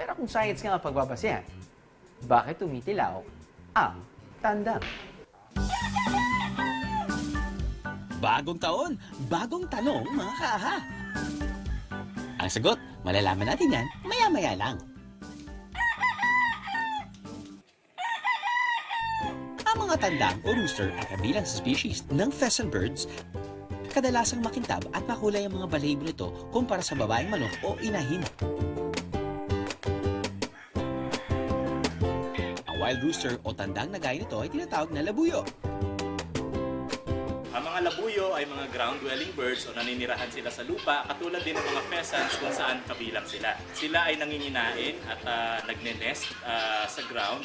Pero kung science nga ang pagbabasehan, bakit tumitilaw ang tandang? Bagong taon, bagong tanong mga kaha. Ang sagot, malalaman natin yan maya-maya lang. Ang mga tandang o rooster ay kabilang sa species ng pheasant birds. Kadalasang makintab at makulay ang mga balahibo nito kumpara sa babaeng manok o inahin. Wild rooster o tandang na gaya nito ay tinatawag na labuyo. Ang mga labuyo ay mga ground-dwelling birds o naninirahan sila sa lupa, katulad din ng mga pheasants kung saan kabilang sila. Sila ay nanginginain at ah, nagne-nest ah, sa ground.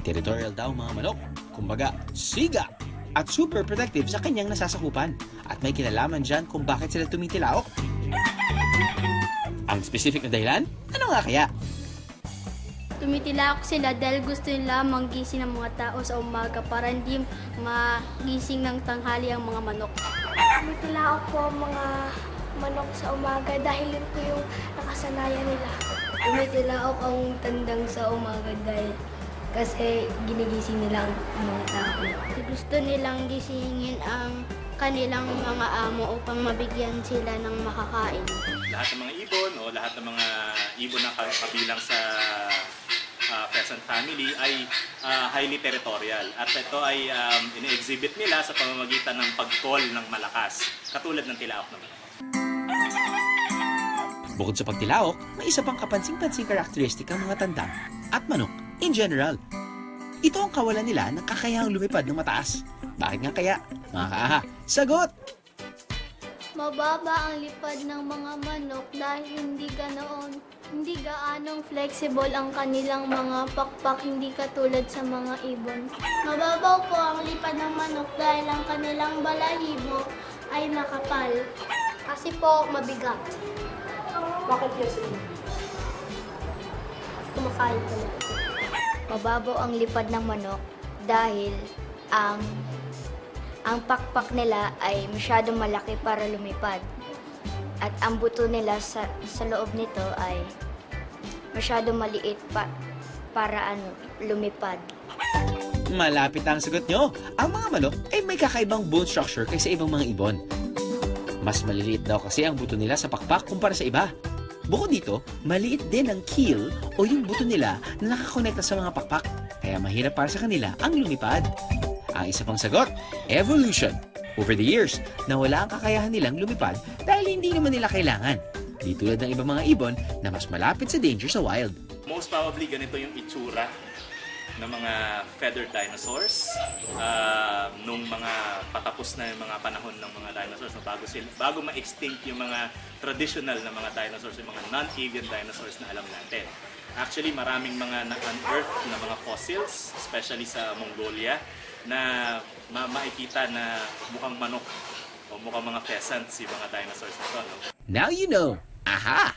Territorial daw mga manok, kumbaga siga at super protective sa kanyang nasasakupan. At may kinalaman dyan kung bakit sila tumitilaok. Ang specific na dahilan? Ano nga kaya? Tumitilak sila dahil gusto nila manggising ng mga tao sa umaga para hindi magising ng tanghali ang mga manok. Tumitila po mga manok sa umaga dahil yun po yung nakasanayan nila. Tumitilaok ang tandang sa umaga dahil kasi ginigising nila ang mga tao. Gusto nilang gisingin ang kanilang mga amo upang mabigyan sila ng makakain. Lahat ng mga ibon o lahat ng mga ibon na ka- kabilang sa pheasant family ay ah, highly territorial. At ito ay um, ini-exhibit nila sa pamamagitan ng pag-call ng malakas, katulad ng tilaok ng manok. Bukod sa pagtilaok, may isa pang kapansing-pansing karakteristik ang mga tandang at manok in general. Ito ang kawalan nila ng kakayahang lumipad ng mataas. Bakit nga kaya? Mga kaaha, sagot! Mababa ang lipad ng mga manok dahil hindi ganoon hindi gaanong flexible ang kanilang mga pakpak hindi katulad sa mga ibon. Mababaw po ang lipad ng manok dahil ang kanilang balahibo ay makapal. Kasi po mabigat. Bakit yun? Kumakain po. Mababaw ang lipad ng manok dahil ang ang pakpak nila ay masyadong malaki para lumipad. At ang buto nila sa, sa loob nito ay masyadong maliit pa, para ano, lumipad. Malapit ang sagot nyo. Ang mga manok ay may kakaibang bone structure kaysa ibang mga ibon. Mas maliliit daw kasi ang buto nila sa pakpak kumpara sa iba. Bukod dito, maliit din ang keel o yung buto nila na nakakonekta sa mga pakpak. Kaya mahirap para sa kanila ang lumipad. Ang isa pang sagot, evolution. Over the years, nawala ang kakayahan nilang lumipad dahil hindi naman nila kailangan. Di tulad ng ibang mga ibon na mas malapit sa danger sa wild. Most probably ganito yung itsura ng mga feathered dinosaurs ah, nung mga patapos na yung mga panahon ng mga dinosaurs no, bago sila, bago ma-extinct yung mga traditional na mga dinosaurs yung mga non-avian dinosaurs na alam natin. Actually, maraming mga na-unearth na mga fossils, especially sa Mongolia, na ma makikita na mukhang manok o mukhang mga pheasants yung mga dinosaurs na to. No? Now you know. Aha!